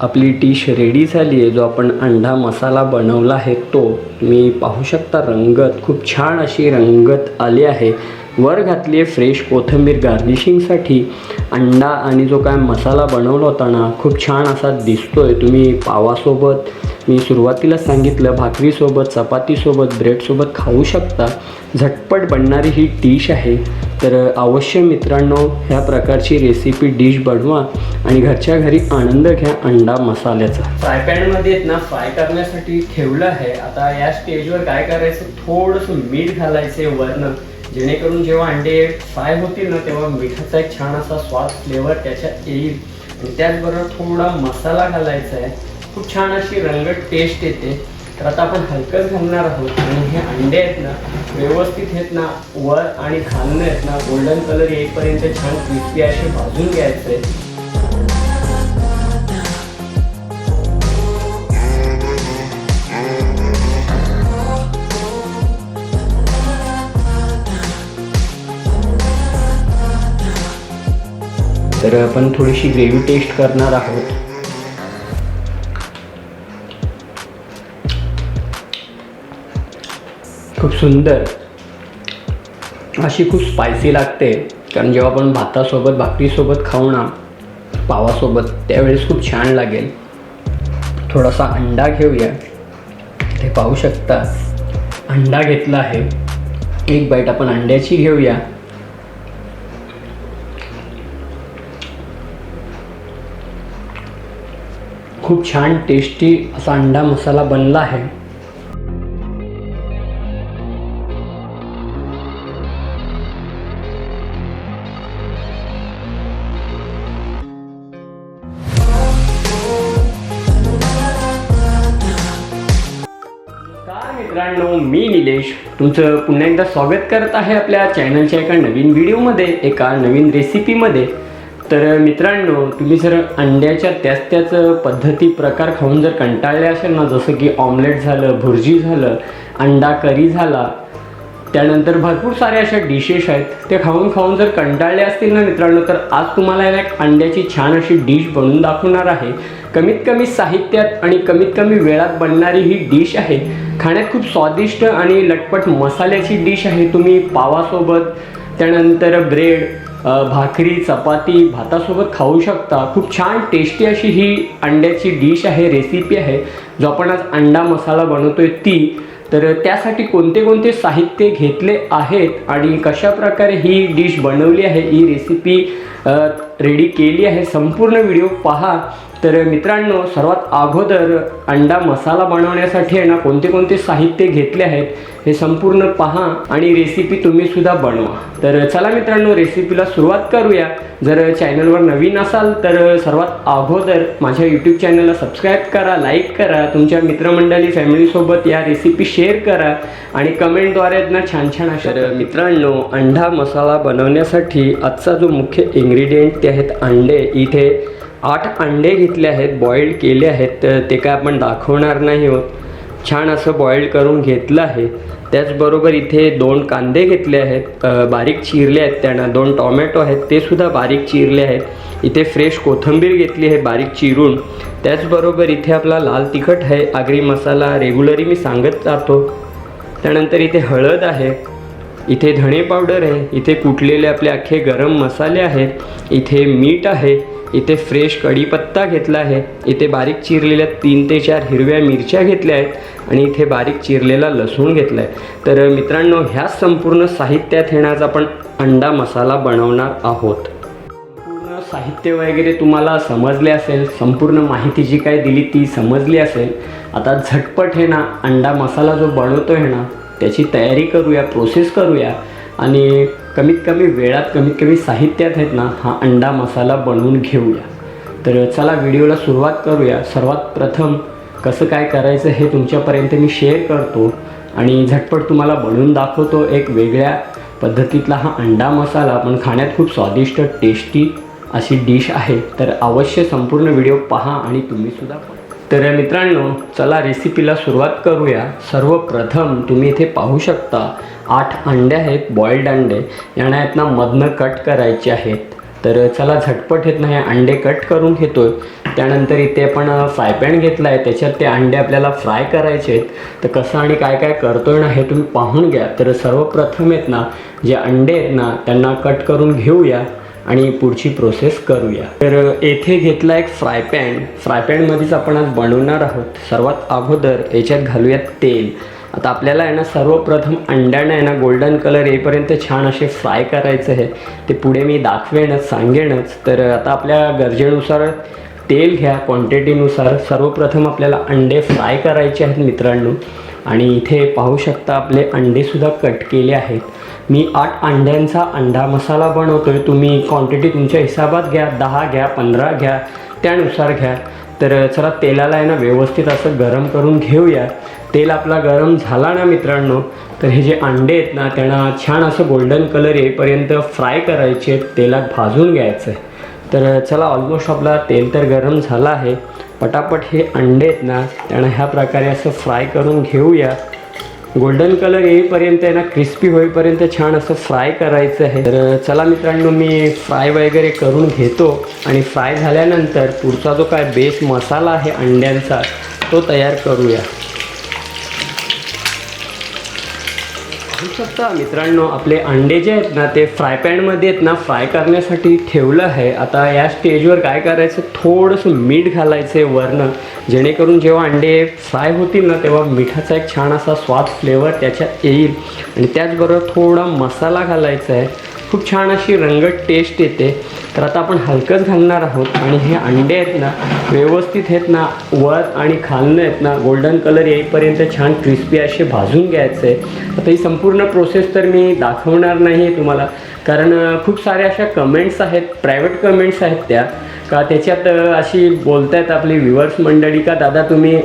आपली dish ready झाली आहे जो आपण अंडा मसाला बनवला आहे तो तुम्ही पाहू शकता रंगत खूप छान अशी रंगत आली आहे. वर घातली आहे फ्रेश कोथिंबीर गार्निशिंगसाठी अंडा आणि जो काय मसाला बनवला होता ना खूप छान असा दिसतो आहे तुम्ही पावासोबत मी सुरुवातीला सांगितलं भाकरीसोबत चपातीसोबत ब्रेडसोबत खाऊ शकता. झटपट बनणारी ही डिश आहे. तर अवश्य मित्रांनो ह्या प्रकारची रेसिपी डिश बनवा आणि घरच्या घरी आनंद घ्या अंडा मसाल्याचा. फ्राय पॅनमध्ये ना फ्राय करण्यासाठी ठेवलं आहे. आता या स्टेजवर काय करायचं? थोडंसं मीठ घालायचे वरनं. जेणेकरून जेव्हा अंडे फ्राय होतील ना तेव्हा मिठाचा एक छान असा स्वाद फ्लेवर त्याच्यात येईल. आणि त्याचबरोबर थोडा मसाला घालायचा आहे. खूप छान अशी रंगत टेस्ट येते. तर आता आपण हलकच घालणार आहोत आणि हे अंडे आहेत ना व्यवस्थित आहेत ना वर आणि खालनं आहेत ना गोल्डन कलर येईपर्यंत छान क्रिस्पी असे भाजून घ्यायचे. तर आपण थोडीशी ग्रेव्ही टेस्ट करणार आहोत. सुंदर. अशी खूप स्पायसी लागते. कारण जेव्हा आपण भातासोबत भाकरीसोबत खाऊ ना पावासोबत त्यावेळेस खूप छान लागेल. थोडासा अंडा घेऊया. ते पाहू शकता. अंडा घेतला आहे. एक बाईट आपण अंड्याची घेऊया. खूप छान टेस्टी असा अंडा मसाला बनला आहे. तुमचं पुन्हा एकदा स्वागत करत आहे आपल्या चॅनलच्या एका नवीन व्हिडिओमध्ये एका नवीन रेसिपीमध्ये तर मित्रांनो तुम्ही जर अंड्याच्या त्याच त्याच पद्धती प्रकार खाऊन जर कंटाळले असेल ना जसं की ऑमलेट झालं भुर्जी झालं अंडा करी झाला त्यानंतर भरपूर साऱ्या अशा डिशेस आहेत. त्या खाऊन खाऊन जर कंटाळले असतील ना मित्रांनो तर आज तुम्हाला याला एक अंड्याची छान अशी डिश बनवून दाखवणार आहे. कमीत कमी साहित्यात आणि कमीत कमी वेळात बनणारी ही डिश आहे. खाण्यात खूप स्वादिष्ट आणि लटपट मसाल्याची डिश आहे. तुम्ही पावासोबत त्यानंतर ब्रेड भाकरी चपाती भातासोबत खाऊ शकता. खूप छान टेस्टी अशी ही अंड्याची डिश आहे रेसिपी आहे. जो आपण आज अंडा मसाला बनवतोय ती तर त्यासाठी कोणते कोणते साहित्य घेतले आहेत आणि कशा प्रकारे ही डिश बनवली आहे ही रेसिपी रेडी केली आहे संपूर्ण व्हिडिओ पहा. तर मित्रांनो सर्वात अगोदर अंडा मसाला बनवण्यासाठी आहे ना कोणते कोणते साहित्य घेतले आहेत हे संपूर्ण पहा आणि रेसिपी तुम्ही सुद्धा बनवा. तर चला मित्रांनो रेसिपीला सुरुवात करूया. जर चॅनलवर नवीन असाल तर सर्वात अगोदर माझ्या यूट्यूब चॅनलला सबस्क्राईब करा लाईक करा तुमच्या मित्रमंडळी फॅमिलीसोबत या रेसिपी शेअर करा आणि कमेंटद्वारे ना छान छान अशा तर मित्रांनो अंडा मसाला बनवण्यासाठी आजचा जो मुख्य इन्ग्रेडियंट ते आहेत अंडे. इथे आठ अंडे घेतले आहेत बॉईल्ड केले आहेत तर ते काय आपण दाखवणार नाही आहोत. छान असं बॉईल्ड करून घेतलं आहे. त्याचबरोबर इथे दोन कांदे घेतले आहेत बारीक चिरले आहेत त्यांना दोन टॉमॅटो आहेत ते सुद्धा बारीक चिरले आहेत. इथे फ्रेश कोथिंबीर घेतली आहे बारीक चिरून. त्याचबरोबर इथे आपला लाल तिखट आहे आगरी मसाला रेग्युलरी मी सांगत जातो. त्यानंतर इथे हळद आहे. इथे धणे पावडर आहे. इथे कुटलेले आपले अख्खे गरम मसाले आहेत. इथे मीठ आहे. इथे फ्रेश कढीपत्ता घेतला आहे. इथे बारीक चिरलेल्या तीन ते चार हिरव्या मिरच्या घेतल्या आहेत आणि इथे बारीक चिरलेला लसूण घेतला आहे तर मित्रांनो ह्या संपूर्ण साहित्यात येण्याचा आपण अंडा मसाला बनवणार आहोत. पूर्ण साहित्य वगैरे तुम्हाला समजले असेल संपूर्ण माहिती जी काय दिली ती समजली असेल. आता झटपट हे ना अंडा मसाला जो बनवतो आहे ना त्याची तयारी करूया प्रोसेस करूया. आणि कमीत कमी वेळात कमीत कमी साहित्यात आहेत ना हा अंडा मसाला बनवून घेऊया. तर चला व्हिडिओला सुरुवात करूया. सर्वात प्रथम कसं काय करायचं हे तुमच्यापर्यंत मी शेअर करतो आणि झटपट तुम्हाला बनवून दाखवतो. एक वेगळ्या पद्धतीतला हा अंडा मसाला पण खाण्यात खूप स्वादिष्ट टेस्टी अशी डिश आहे. तर अवश्य संपूर्ण व्हिडिओ पहा आणि तुम्ही सुद्धा तर मित्रांनो चला रेसिपीला सुरुवात करूया. सर्वप्रथम तुम्ही इथे पाहू शकता आठ अंडे आहेत बॉइल्ड अंडे. यांना आहेत ना मधनं कट करायचे आहेत. तर चला झटपट येत नाही अंडे कट करून घेतोय. त्यानंतर इथे आपण फ्राय पॅन घेतला आहे. त्याच्यात ते अंडे आपल्याला फ्राय करायचे आहेत. तर कसं आणि काय काय करतोय ना हे तुम्ही पाहून घ्या. तर सर्वप्रथम आहेत ना जे अंडे आहेत ना त्यांना कट करून घेऊया आणि पुढची प्रोसेस करूया. तर येथे घेतला एक फ्रायपॅन फ्रायपॅनमध्येच आपण आज बनवणार आहोत. सर्वात अगोदर याच्यात घालूयात तेल. आता आपल्याला आहे ना सर्वप्रथम अंड्यानं आहे ना गोल्डन कलर येईपर्यंत छान असे फ्राय करायचं आहे. ते पुढे मी दाखवेनच सांगेनच. तर आता आपल्या गरजेनुसार तेल घ्या क्वांटिटीनुसार सर्वप्रथम आपल्याला अंडे फ्राय करायचे आहेत मित्रांनो. आणि इथे पाहू शकता आपले अंडेसुद्धा कट केले आहेत. मी आठ अंड्यांचा अंडा मसाला बनवतो आहे तुम्ही क्वांटिटी तुमच्या हिसाबात घ्या. दहा घ्या पंधरा घ्या. त्यानुसार घ्या. तर चला तेलाला आहे ना व्यवस्थित असं गरम करून घेऊया. तेल आपला गरम झाला ना मित्रांनो तर हे जे अंडे आहेत ना त्यांना छान असं गोल्डन कलर येईपर्यंत फ्राय करायचे आहेत, तेलात भाजून घ्यायचं आहे. तर चला ऑलमोस्ट आपला तेल तर गरम झालं आहे. पटापट हे अंडे आहेत ना त्यांना ह्या प्रकारे असं फ्राय करून घेऊया. गोल्डन कलर येईपर्यंत आहे ना क्रिस्पी होईपर्यंत छान असं फ्राय करायचं आहे. तर चला मित्रांनो मी फ्राय वगैरे करून घेतो आणि फ्राय झाल्यानंतर पुढचा जो काय बेस मसाला आहे अंड्यांचा तो तयार करूया. पाहू शकता मित्रांनो आपले अंडे जे आहेत ना ते फ्राय पॅनमध्ये आहेत ना फ्राय करण्यासाठी ठेवलं आहे. आता या स्टेजवर काय करायचं? थोडंसं मीठ घालायचं आहे वरनं. जेणेकरून जेव्हा अंडे फ्राय होतील ना तेव्हा मिठाचा एक छान असा स्वाद फ्लेवर त्याच्यात येईल. आणि त्याचबरोबर थोडा मसाला घालायचा आहे. खूप छान अशी रंगत टेस्ट येते. तर आता आपण हलकंच घालणार आहोत. आणि हे अंडे आहेत ना व्यवस्थित आहेत ना वर आणि खालनं आहेत ना गोल्डन कलर येईपर्यंत छान क्रिस्पी असे भाजून घ्यायचे. आहे आता ही संपूर्ण प्रोसेस तर मी दाखवणार नाही आहे तुम्हाला. कारण खूप साऱ्या अशा कमेंट्स आहेत प्रायव्हेट कमेंट्स आहेत त्या. का त्याच्यात अशी अशी बोलतायत आपली व्ह्युअर्स मंडळी का दादा तुम्ही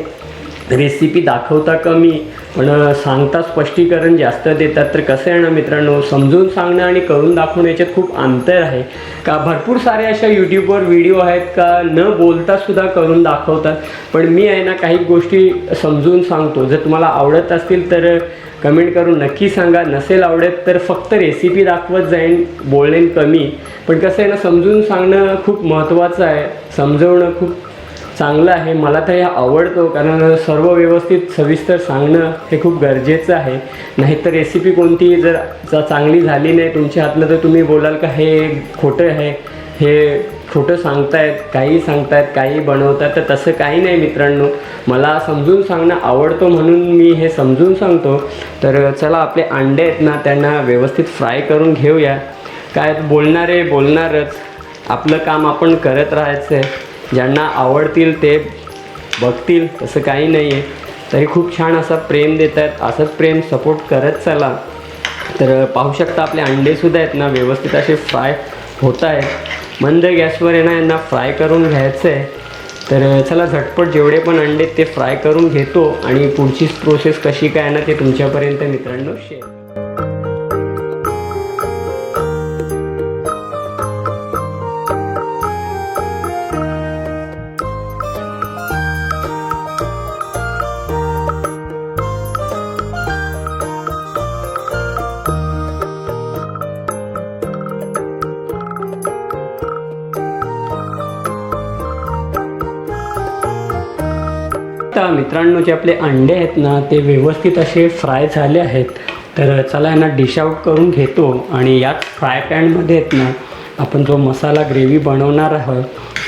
रेसिपी दाखवता कमी पण सांगता स्पष्टीकरण जास्त देतात तर कसं आहे ना मित्रांनो? समजून सांगणं आणि करून दाखवणं याच्यात खूप अंतर आहे. का भरपूर सारे अशा यूट्यूबवर व्हिडिओ आहेत का न बोलता सुद्धा करून दाखवतात. पण मी आहे ना काही गोष्टी समजून सांगतो. जर तुम्हाला आवडत असतील तर कमेंट करून नक्की सांगा. नसेल आवडत तर फक्त रेसिपी दाखवत जाईन बोलणे कमी. पण कसं आहे ना समजून सांगणं खूप महत्त्वाचं आहे. समजवणं खूप चांगलं आहे. मला तर हे आवडतो कारण सर्व व्यवस्थित सविस्तर सांगणं हे खूप गरजेचं आहे. नाहीतर रेसिपी कोणती जर चांगली झाली नाही तुमच्या हातलं तर तुम्ही बोलाल का हे खोटं आहे. हे खोटं सांगतायत काही सांगतायत काही बनवतात तर तसं काही नाही मित्रांनो. मला समजून सांगणं आवडतं म्हणून मी हे समजून सांगतो. तर चला आपले अंडे आहेत ना त्यांना व्यवस्थित फ्राय करून घेऊया. काय बोलणारे बोलणारच. आपलं काम आपण करत राहायचं आहे. ज्यांना आवडतील ते बघतील तसं काही नाही आहे तरी खूप छान असा प्रेम देत आहेत असंच प्रेम सपोर्ट करत चला. तर पाहू शकता आपले अंडेसुद्धा आहेत ना व्यवस्थित असे फ्राय होत आहेत मंद गॅसवर आहे ना यांना फ्राय करून घ्यायचं आहे तर चला झटपट जेवढे पण अंडे आहेत ते फ्राय करून घेतो. आणि पुढची प्रोसेस कशी काय ना ते तुमच्यापर्यंत मित्रांनो शेअर मित्रांनो जे आपले अंडे आहेत ना ते व्यवस्थित असे फ्राय झाले आहेत. तर चला यांना डिश आउट करून घेतो. आणि यात फ्राय पॅनमध्ये आहेत ना आपण जो मसाला ग्रेव्ही बनवणार आहोत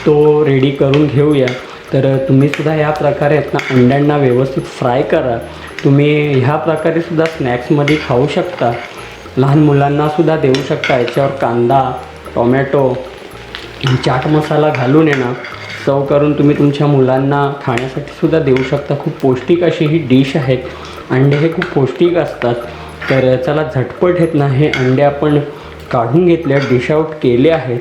तो रेडी करून घेऊया. तर तुम्हीसुद्धा या प्रकारे आहेत ना अंड्यांना व्यवस्थित फ्राय करा. तुम्ही ह्या प्रकारे सुद्धा स्नॅक्समध्ये खाऊ शकता. लहान मुलांनासुद्धा देऊ शकता. याच्यावर कांदा टोमॅटो चाट मसाला घालून येणार सर्व करून तुम्ही तुमच्या मुलांना खाण्यासाठी सुद्धा देऊ शकता. खूप पौष्टिक अशी ही डिश आहे. अंडे हे खूप पौष्टिक असतात. तर चला झटपट आहेत ना हे अंडे आपण काढून घेतले डिश आऊट केले आहेत.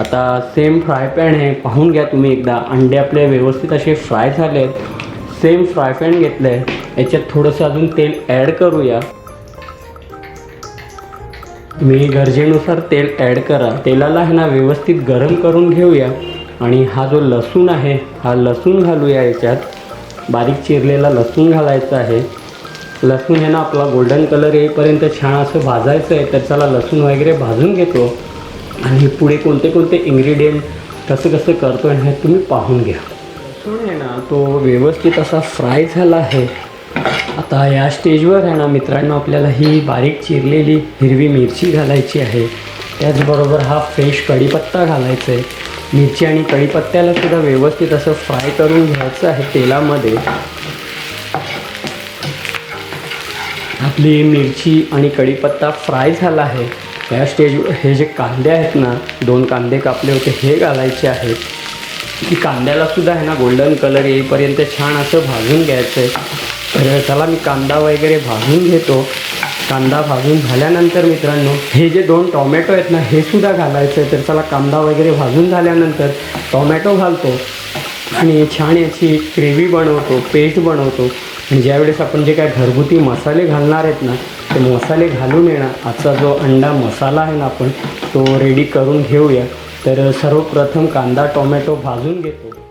आता सेम फ्राय पॅन आहे पाहून घ्या तुम्ही एकदा. अंडे आपले व्यवस्थित असे फ्राय झाले आहेत. सेम फ्राय पॅन घेतलं आहे याच्यात थोडंसं अजून तेल ॲड करूया. मी गरजेनुसार तेल ॲड करा. तेलाला आहे ना व्यवस्थित गरम करून घेऊया. आणि हा जो लसूण आहे हा लसूण घालूया याच्यात. बारीक चिरलेला लसूण घालायचा आहे. लसूण आहे ना आपला गोल्डन कलर येईपर्यंत छान असं भाजायचं आहे तर त्याला लसूण वगैरे भाजून घेतो. आणि पुढे कोणते कोणते इन्ग्रेडियंट कसं कसं करतो हे तुम्ही पाहून घ्या. लसूण आहे ना तो व्यवस्थित असा फ्राय झाला आहे. आता या स्टेजवर आहे ना मित्रांनो आपल्याला ही बारीक चिरलेली हिरवी मिरची घालायची आहे. त्याचबरोबर हा फ्रेश कढीपत्ता घालायचा आहे. मिरची आणि कढीपत्त्याला सुद्धा व्यवस्थित असं फ्राय करून घ्यायचं आहे तेलामध्ये. आपली मिरची आणि कढीपत्ता फ्राय झाला आहे. या स्टेजवर हे जे कांदे आहेत ना दोन कांदे कापले होते हे घालायचे आहेत. की कांद्याला सुद्धा आहे ना गोल्डन कलर येईपर्यंत छान असं भाजून घ्यायचं आहे तर त्याला मी कांदा वगैरे भाजून घेतो. कांदा भाजून झाल्यानंतर मित्रांनो हे जे दोन टॉमॅटो आहेत ना हे सुद्धा घालायचं आहे तर चला कांदा वगैरे भाजून झाल्यानंतर टॉमॅटो घालतो आणि छान याची ग्रेव्ही बनवतो पेस्ट बनवतो. आणि ज्यावेळेस आपण जे काय घरगुती मसाले घालणार आहेत ना ते मसाले घालून येणार. आजचा जो अंडा मसाला आहे ना आपण तो रेडी करून घेऊया. तर सर्वप्रथम कांदा टोमॅटो भाजून घेतो.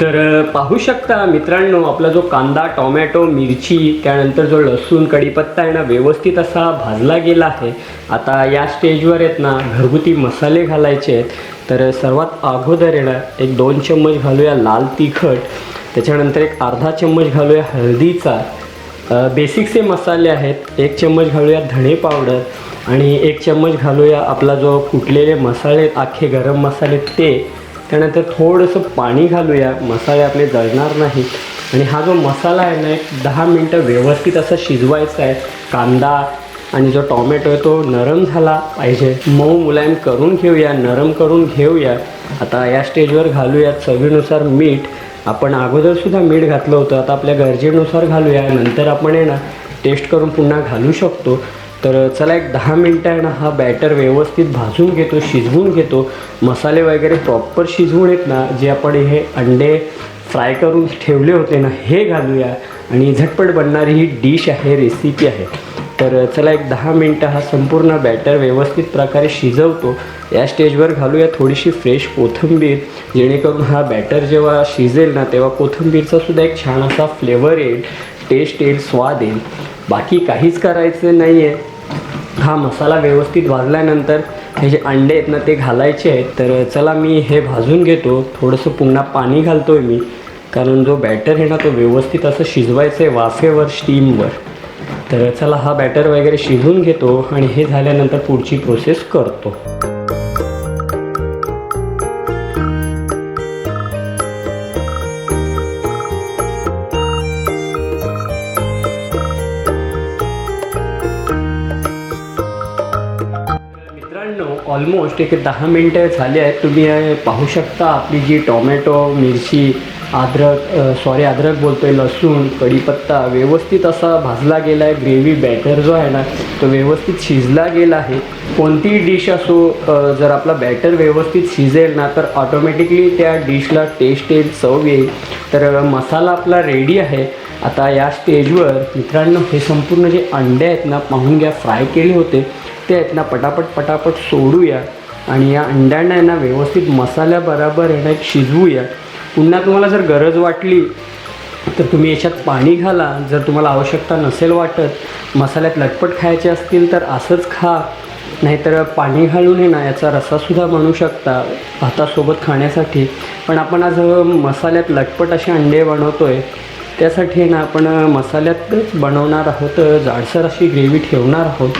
तर पाहू शकता मित्रांनो आपला जो कांदा टोमॅटो मिरची त्यानंतर जो लसूण कढीपत्ता आहे ना व्यवस्थित असा भाजला गेला आहे. आता या स्टेजवर आहेत ना घरगुती मसाले घालायचे आहेत. तर सर्वात अगोदर आहे ना एक दोन चम्मच घालूया लाल तिखट. त्याच्यानंतर एक अर्धा चम्मच घालूया हळदीचा बेसिकचे मसाले आहेत एक चम्मच घालूया धणे पावडर आणि एक चम्मच घालूया आपला जो फुटलेले मसाले आखे गरम मसाले ते. त्यानंतर थोडंसं पाणी घालूया. मसाले आपले जळणार नाही आणि हा जो मसाला आहे ना एक दहा मिनटं व्यवस्थित असं शिजवायचा आहे. कांदा आणि जो टॉमॅटो आहे तो नरम झाला पाहिजे. मऊ मुलायम करून घेऊया नरम करून घेऊया. आता या स्टेजवर घालूया चवीनुसार मीठ. आपण अगोदरसुद्धा मीठ घातलं होतं. आता आपल्या गरजेनुसार घालूया. नंतर आपण आहे ना टेस्ट करून पुन्हा घालू शकतो. तर चला एक दहा मिनटं आहे ना हा बॅटर व्यवस्थित भाजून घेतो शिजवून घेतो. मसाले वगैरे प्रॉपर शिजवून येत ना जे आपण हे अंडे फ्राय करून ठेवले होते ना हे घालूया. आणि झटपट बनणारी ही डिश आहे रेसिपी आहे. तर चला एक दहा मिनटं हा संपूर्ण बॅटर व्यवस्थित प्रकारे शिजवतो. या स्टेजवर घालूया थोडीशी फ्रेश कोथिंबीर. जेणेकरून हा बॅटर जेव्हा शिजेल ना तेव्हा कोथिंबीरचा सुद्धा एक छान असा फ्लेवर येईल टेस्ट येईल स्वाद येईल. बाकी काहीच करायचं नाही आहे हा मसाला व्यवस्थित भाजल्यानंतर हे जे अंडे आहेत ना ते घालायचे आहेत. तर चला मी हे भाजून घेतो. थोडंसं पुन्हा पाणी घालतो आहे मी. कारण जो बॅटर आहे ना तो व्यवस्थित असं शिजवायचं आहे वाफेवर स्टीमवर तर चला हा बॅटर वगैरे शिजवून घेतो आणि हे झाल्यानंतर पुढची प्रोसेस करतो. ऑलमोस्ट एक दहा मिनटं झाली आहेत. तुम्ही पाहू शकता आपली जी टोमॅटो मिरची अद्रक सॉरी अद्रक बोलतोय लसूण कढीपत्ता व्यवस्थित असा भाजला गेला आहे ग्रेव्ही बॅटर जो आहे ना तो व्यवस्थित शिजला गेला आहे. कोणतीही डिश असो जर आपला बॅटर व्यवस्थित शिजेल ना तर ऑटोमॅटिकली त्या डिशला टेस्ट येईल चव येईल. तर मसाला आपला रेडी आहे. आता या स्टेजवर मित्रांनो हे संपूर्ण जे अंडे आहेत ना पाहून घ्या फ्राय केले होते. ते आहेत ना पटापट पटापट सोडूया आणि या अंड्यांना आहे ना व्यवस्थित मसाल्याबरोबर आहे ना एक शिजवूया. पुन्हा तुम्हाला जर गरज वाटली तर तुम्ही याच्यात पाणी घाला. जर तुम्हाला आवश्यकता नसेल वाटत मसाल्यात लटपट खायचे असतील तर असंच खा. नाहीतर पाणी घालून ना याचा रसासुद्धा बनवू शकता भातासोबत खाण्यासाठी. पण आपण आज मसाल्यात लटपट असे अंडे बनवतो आहे त्यासाठी ना आपण मसाल्यातच बनवणार आहोत जाडसर अशी ग्रेव्ही ठेवणार आहोत.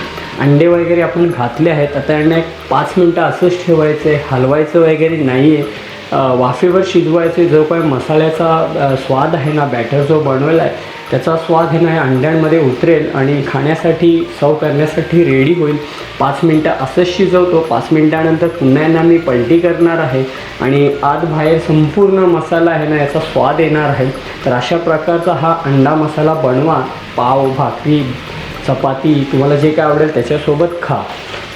अंडे वगैरे आपण घातले आहेत. आता यांना एक पाच मिनटं असंच ठेवायचं आहे हलवायचं वगैरे नाही आहे वाफेवर शिजवायचे जो काय मसाल्याचा स्वाद आहे ना बॅटर जो बनवला आहे त्याचा स्वाद हे ना या अंड्यांमध्ये उतरेल आणि खाण्यासाठी सर्व करण्यासाठी रेडी होईल. पाच मिनटं असंच शिजवतो. पाच मिनटानंतर पुन्हा यांना मी पलटी करणार आहे आणि आत बाहेर संपूर्ण मसाला आहे ना याचा स्वाद येणार आहे. तर अशा प्रकारचा हा अंडा मसाला बनवा. पाव भाकरी चपाती तुम्हाला जे काय आवडेल त्याच्यासोबत खा.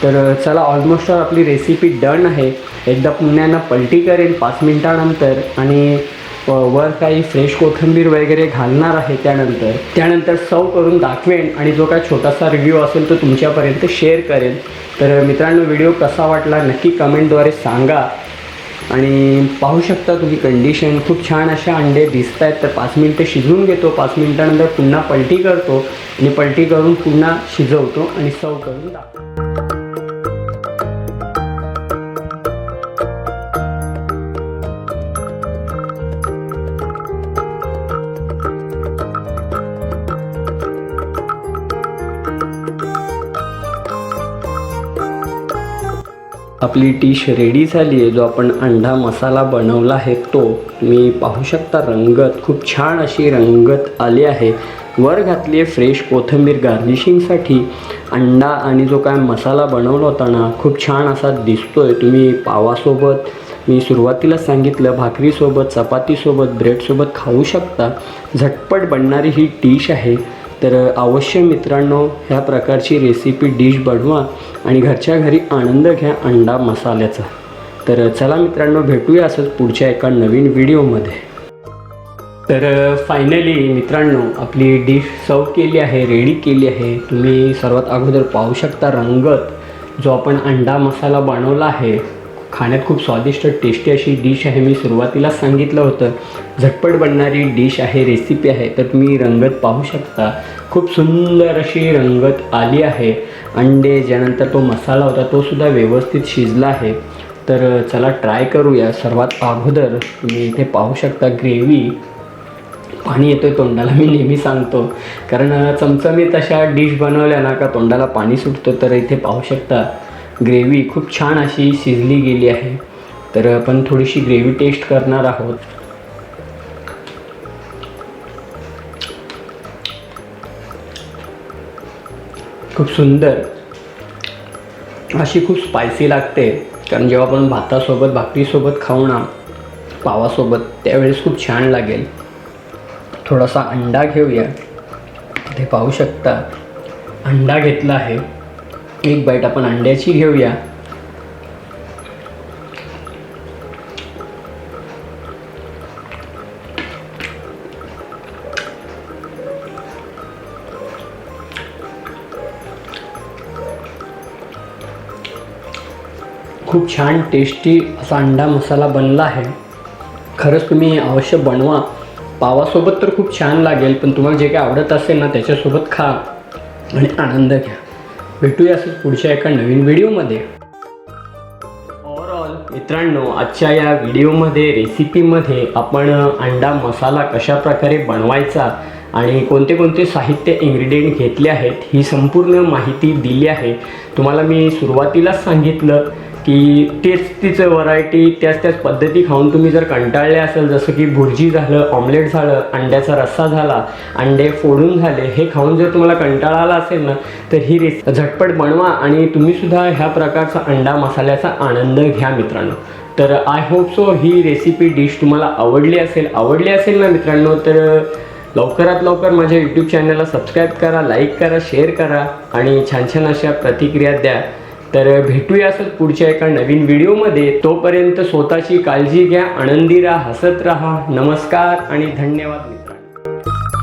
तर चला ऑलमोस्ट आपली रेसिपी डन आहे. एकदा पुण्यानं पलटी करेन पाच मिनटानंतर आणि वर काही फ्रेश कोथिंबीर वगैरे घालणार आहे त्यानंतर. त्यानंतर सव करून दाखवेन आणि जो काय छोटासा रिव्ह्यू असेल तो तुमच्यापर्यंत शेअर करेन. तर मित्रांनो व्हिडिओ कसा वाटला नक्की कमेंटद्वारे सांगा. आणि पाहू शकता तुम्ही कंडिशन खूप छान अशा अंडे दिसत आहेत तर पाच मिनटं शिजवून घेतो. पाच मिनटानंतर पुन्हा पलटी करतो. आणि पलटी करून पुन्हा शिजवतो आणि सर्व करून टाकतो आपली डिश रेडी झाली आहे जो आपण अंडा मसाला बनवला आहे तो तुम्ही पाहू शकता रंगत खूप छान अशी रंगत आली आहे. वर घातली आहे फ्रेश कोथिंबीर गार्निशिंगसाठी अंडा आणि जो काय मसाला बनवला होता ना खूप छान असा दिसतोय. तुम्ही पावासोबत मी सुरुवातीला सांगितलं भाकरीसोबत चपातीसोबत ब्रेडसोबत खाऊ शकता. झटपट बनणारी ही डिश आहे. तर अवश्य मित्रांनो ह्या प्रकारची रेसिपी डिश बनवा आणि घरच्या घरी आनंद घ्या अंडा मसाल्याचा. तर चला मित्रांनो भेटूया असंच पुढच्या एका नवीन व्हिडिओमध्ये तर फायनली मित्रांनो आपली डिश सर्व केली आहे रेडी केली आहे. तुम्ही सर्वात अगोदर पाहू शकता रंगत जो आपण अंडा मसाला बनवला आहे. खाण्यात खूप स्वादिष्ट टेस्टी अशी डिश आहे. मी सुरुवातीला सांगितलं होतं झटपट बनणारी डिश आहे रेसिपी आहे तर तुम्ही रंगत पाहू शकता. खूप सुंदर अशी रंगत आली आहे. अंडे ज्यानंतर तो मसाला होता तो सुद्धा व्यवस्थित शिजला आहे. तर चला ट्राय करूया. सर्वात अगोदर तुम्ही इथे पाहू शकता ग्रेव्ही पाणी येतोय तोंडाला मी नेहमी सांगतो. कारण चमचमीत अशा डिश बनवल्या ना का तोंडाला पाणी सुटतं तर इथे पाहू शकता ग्रेव्ही खूप छान अशी शिजली गेली आहे. तर आपण थोडीशी ग्रेव्ही टेस्ट करणार आहोत. खूप सुंदर. अशी खूप स्पायसी लागते. कारण जेव्हा आपण भातासोबत भाकरीसोबत खाऊ ना पावासोबत त्यावेळेस खूप छान लागेल. थोडासा अंडा घेऊया. ते पाहू शकता अंडा घेतला आहे. एक बाईट आपण अंड्याची घेऊया. खूप छान टेस्टी असा अंडा मसाला बनला आहे. खरंच तुम्ही अवश्य बनवा. पावासोबत तर खूप छान लागेल पण तुम्हाला जे काही आवडत असेल ना त्याच्यासोबत खा आणि आनंद घ्या. भेटूया असं पुढच्या एका नवीन व्हिडिओमध्ये. ओवरऑल मित्रांनो आजच्या या व्हिडिओमध्ये रेसिपीमध्ये आपण अंडा मसाला कशा प्रकारे बनवायचा आणि कोणते कोणते साहित्य इन्ग्रेडियंट घेतले आहेत ही संपूर्ण माहिती दिली आहे. तुम्हाला मी सुरुवातीलाच सांगितलं की तेच तीच व्हरायटी त्याच त्याच पद्धती खाऊन तुम्ही जर कंटाळले असेल जसं की भुर्जी झालं ऑमलेट झालं अंड्याचा रस्सा झाला अंडे फोडून झाले हे खाऊन जर तुम्हाला कंटाळा आला असेल ना तर ही रेस झटपट बनवा आणि तुम्हीसुद्धा ह्या प्रकारचा अंडा मसाल्याचा आनंद घ्या मित्रांनो. तर आय होप सो ही रेसिपी डिश तुम्हाला आवडली असेल आवडली असेल ना मित्रांनो तर लवकरात लवकर माझ्या यूट्यूब चॅनलला सबस्क्राईब करा लाईक करा शेअर करा आणि छान छान अशा प्रतिक्रिया द्या. तर भेटूया असंच पुढच्या एका नवीन व्हिडिओमध्ये. तोपर्यंत स्वतःची काळजी घ्या आनंदी राहा हसत राहा. नमस्कार आणि धन्यवाद मित्रांनो.